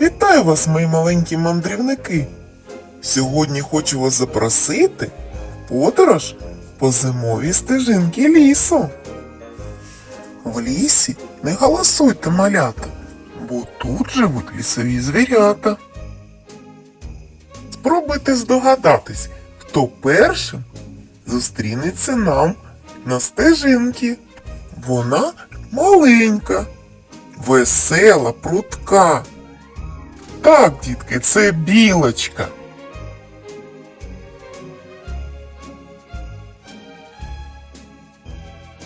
Вітаю вас, мої маленькі мандрівники. Сьогодні хочу вас запросити в подорож по зимовій стежинки лісу. В лісі не голосуйте малята, бо тут живуть лісові звірята. Спробуйте здогадатись, хто першим зустрінеться нам на стежинці. Вона маленька, весела, прутка. Так, дітки, це білочка.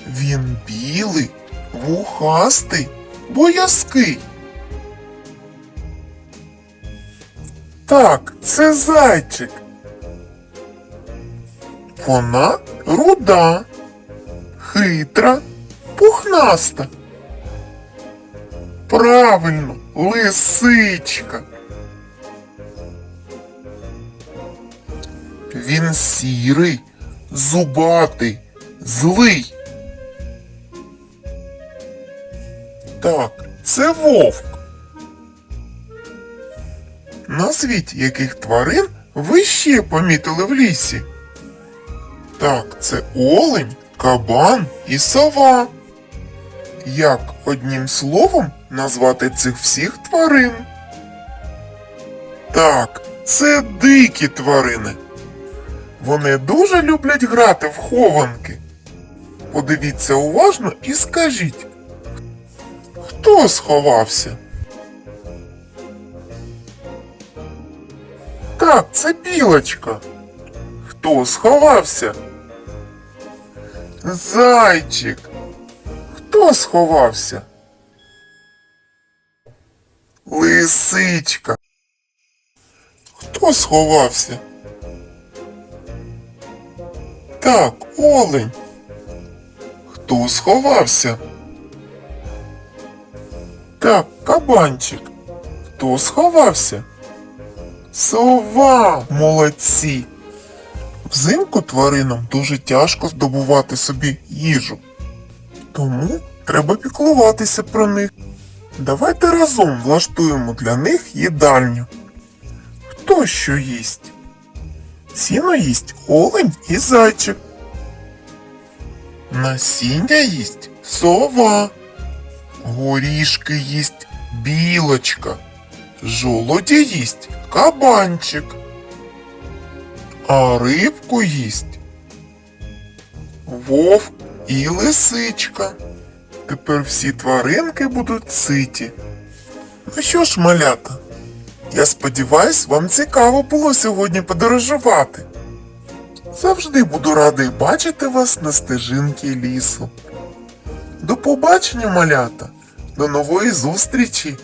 Він білий, вухастий, боязкий. Так, це зайчик. Вона руда, хитра, пухнаста. Правильно, лисичка. Він сірий, зубатий, злий. Так, це вовк. Назвіть, яких тварин ви ще помітили в лісі. Так, це олень, кабан і сова. Як одним словом назвати цих всіх тварин? Так, це дикі тварини. Вони дуже люблять грати в хованки. Подивіться уважно і скажіть, хто сховався? Так, це білочка. Хто сховався? Зайчик. Хто сховався? Лисичка. Хто сховався? Так, олень. Хто сховався? Так, кабанчик. Хто сховався? Сова! Молодці! Взимку тваринам дуже тяжко здобувати собі їжу. Тому треба піклуватися про них. Давайте разом влаштуємо для них їдальню. Хто що їсть? Сіно їсть олень і зайчик. Насіння їсть сова. Горішки їсть білочка. Жолоді їсть кабанчик. А рибку їсть вовк і лисичка. Тепер всі тваринки будуть ситі. Ну що ж, малята, я сподіваюсь, вам цікаво було сьогодні подорожувати. Завжди буду радий бачити вас на стежинці лісу. До побачення, малята! До нової зустрічі!